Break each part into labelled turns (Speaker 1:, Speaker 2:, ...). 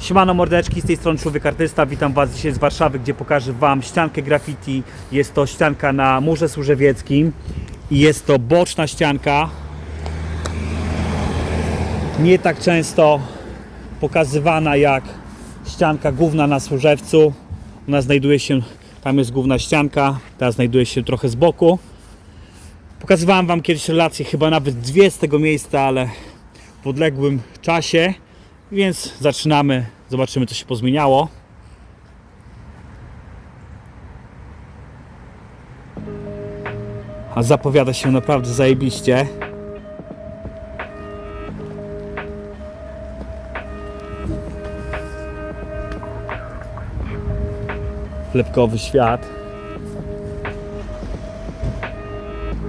Speaker 1: Siemano mordeczki, z tej strony Człowiek Artysta, witam Was dzisiaj z Warszawy, gdzie pokażę Wam ściankę graffiti. Jest to ścianka na murze służewieckim i jest to boczna ścianka. Nie tak często pokazywana jak ścianka główna na służewcu. Ona znajduje się, tam jest główna ścianka, ta znajduje się trochę z boku. Pokazywałem Wam kiedyś relacje, chyba nawet dwie z tego miejsca, ale w odległym czasie. Więc zaczynamy, zobaczymy co się pozmieniało. A zapowiada się naprawdę zajebiście. Lepkowy świat.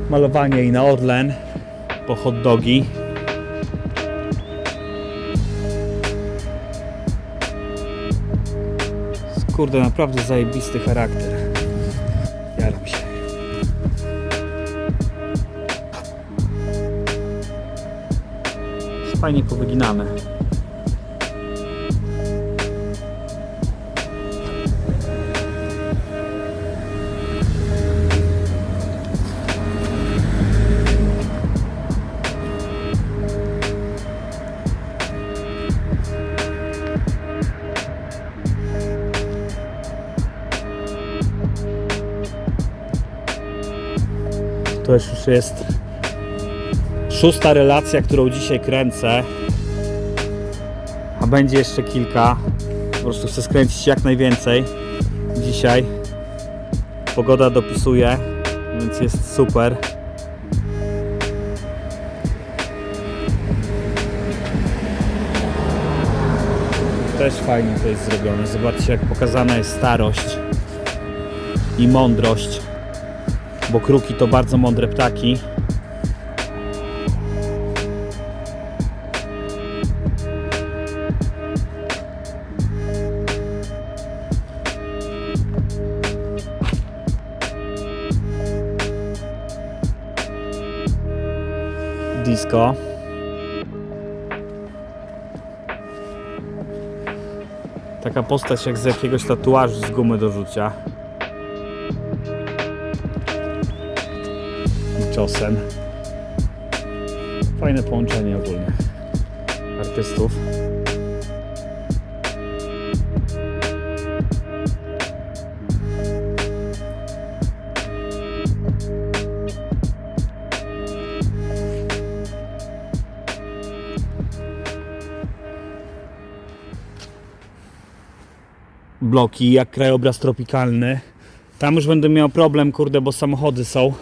Speaker 1: Malowanie i na Orlen po hot dogi. Kurde, naprawdę zajebisty charakter. Jaram się. Fajnie powyginane. To już jest szósta relacja, którą dzisiaj kręcę. A będzie jeszcze kilka. Po prostu chcę skręcić jak najwięcej dzisiaj. Pogoda dopisuje, więc jest super. Też fajnie to jest zrobione. Zobaczcie, jak pokazana jest starość i mądrość bo kruki to bardzo mądre ptaki. Disco. Taka postać jak z jakiegoś tatuażu z gumy do rzucia. Ciosem. Fajne połączenie ogólnie artystów. Bloki jak krajobraz tropikalny. Tam już będę miał problem, kurde, bo samochody są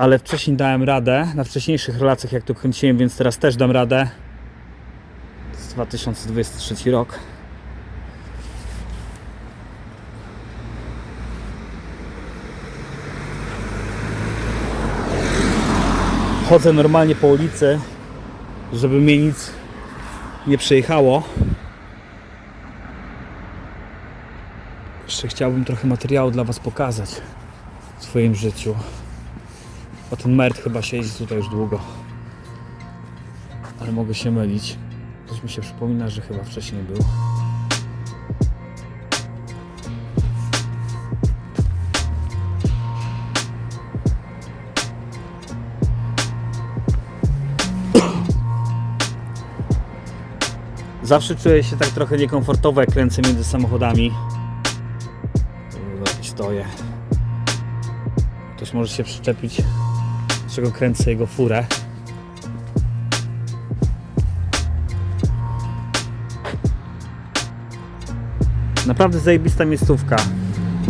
Speaker 1: ale wcześniej dałem radę, na wcześniejszych relacjach jak tu kręciłem, więc teraz też dam radę. To jest 2023 rok. Chodzę normalnie po ulicy, żeby mnie nic nie przejechało. Jeszcze chciałbym trochę materiału dla Was pokazać w swoim życiu. Bo ten merd chyba siedzi tutaj już długo. Ale mogę się mylić. Coś mi się przypomina, że chyba wcześniej był. Zawsze czuję się tak trochę niekomfortowo, jak kręcę między samochodami. Jakiś stoję. Ktoś może się przyczepić z czego kręcę jego furę. Naprawdę zajebista miejscówka.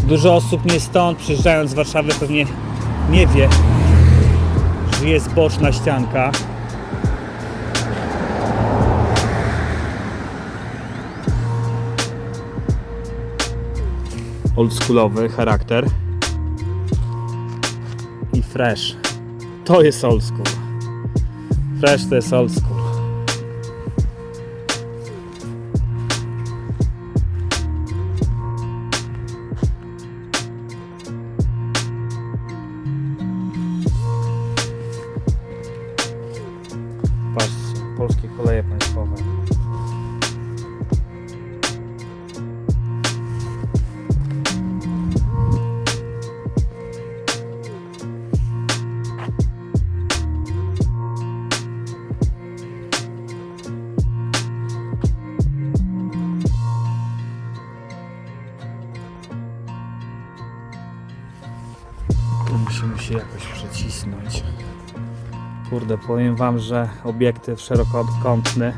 Speaker 1: Dużo osób nie stąd, przyjeżdżając z Warszawy pewnie nie wie, że jest boczna ścianka. Oldschoolowy charakter i fresh. To jest old school. Fresh to jest old school. Musimy się jakoś przecisnąć. Kurde, powiem wam, że obiektyw szerokokątny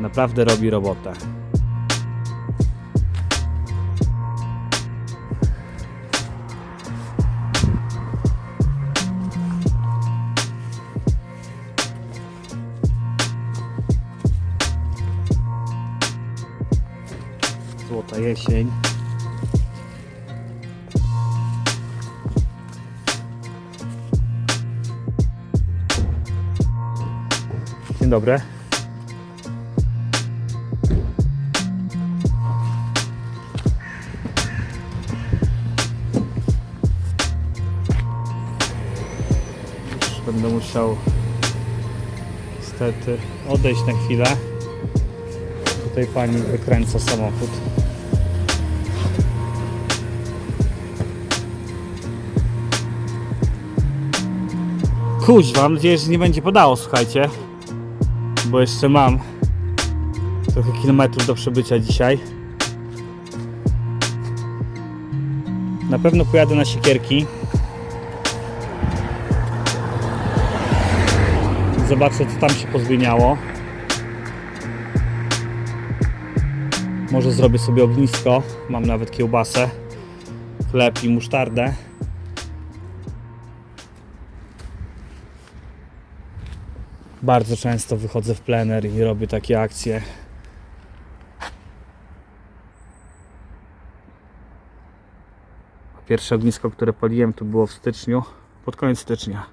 Speaker 1: naprawdę robi robotę. Złota jesień. Już będę musiał niestety odejść na chwilę. Tutaj pani wykręca samochód. Kuźwa, mam nadzieję, że nie będzie padało, słuchajcie. Bo jeszcze mam trochę kilometrów do przebycia dzisiaj. Na pewno pojadę na siekierki. Zobaczę, co tam się pozmieniało. Może zrobię sobie ognisko. Mam nawet kiełbasę, chleb i musztardę. Bardzo często wychodzę w plener i robię takie akcje. Pierwsze ognisko, które paliłem, to było w styczniu, pod koniec stycznia.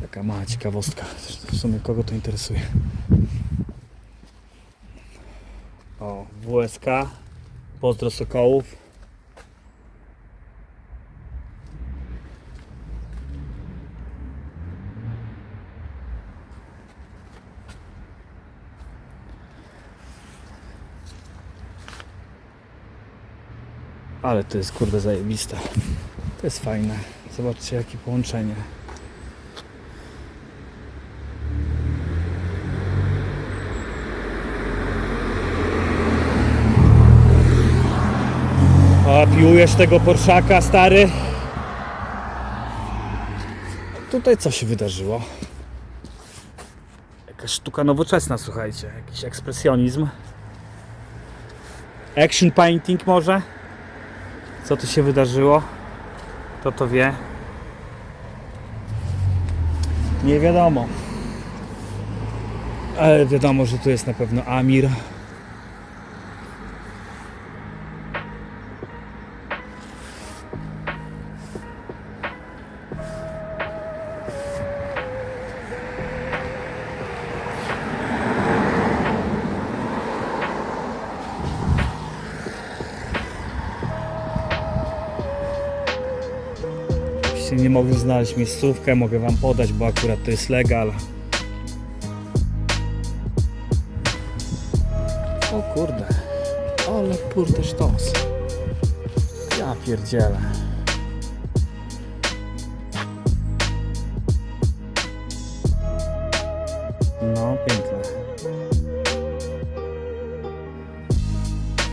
Speaker 1: Taka mała ciekawostka. W sumie kogo to interesuje. O, WSK. Pozdro Sokołów. Ale to jest kurde zajebiste. To jest fajne. Zobaczcie jakie połączenie. A piłujesz tego Porszaka, stary? Tutaj co się wydarzyło? Jakaś sztuka nowoczesna, słuchajcie. Jakiś ekspresjonizm. Action painting może? Co tu się wydarzyło? Kto to wie? Nie wiadomo. Ale wiadomo, że tu jest na pewno Amir. Nie mogę znaleźć miejscówkę, mogę Wam podać, bo akurat to jest legal. O kurde, ale kurde sztos. Ja pierdzielę. No, piękne.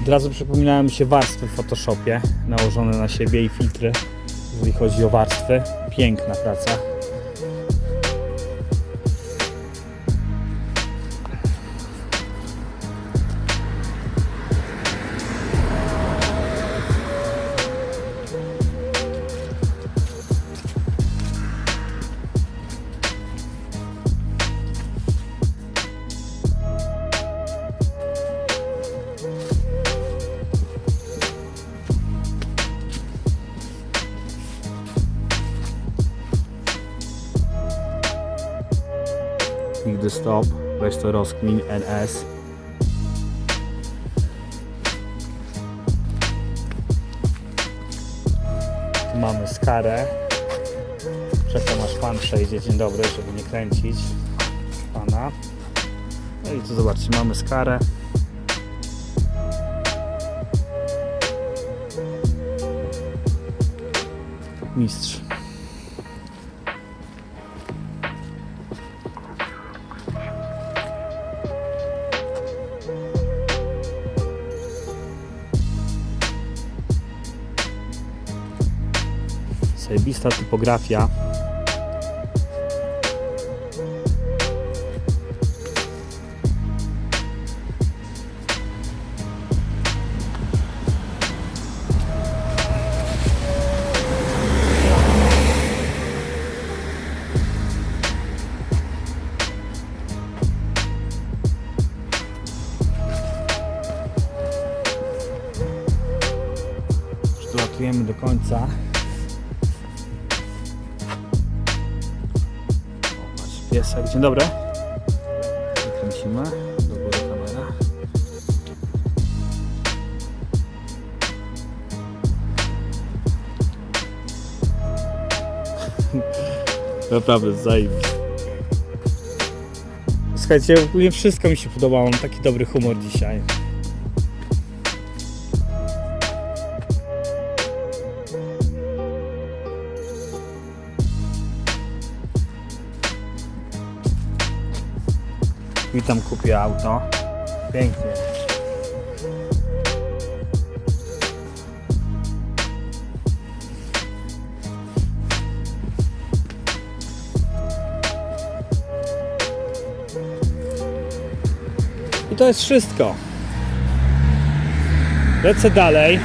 Speaker 1: Od razu przypominają mi się warstwy w Photoshopie nałożone na siebie i filtry jeżeli chodzi o warstwy. Piękna praca. Stop. Weź to rozkmin NS. Mamy skarę. Czekam aż pan przejdzie. Dzień dobry, żeby nie kręcić pana. No i tu zobaczcie, mamy skarę. Mistrz. Zajebista typografia. Przylatujemy do końca. Piesek. Dzień dobry. Kręcimy. Do góry kamera. Naprawdę zajebiście. Słuchajcie, ogólnie wszystko mi się podobało. Mam taki dobry humor dzisiaj. Witam, kupię auto. Pięknie. I to jest wszystko. Lecę dalej.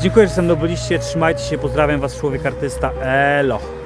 Speaker 1: Dziękuję, że ze mną byliście. Trzymajcie się. Pozdrawiam Was, człowiek artysta. Elo.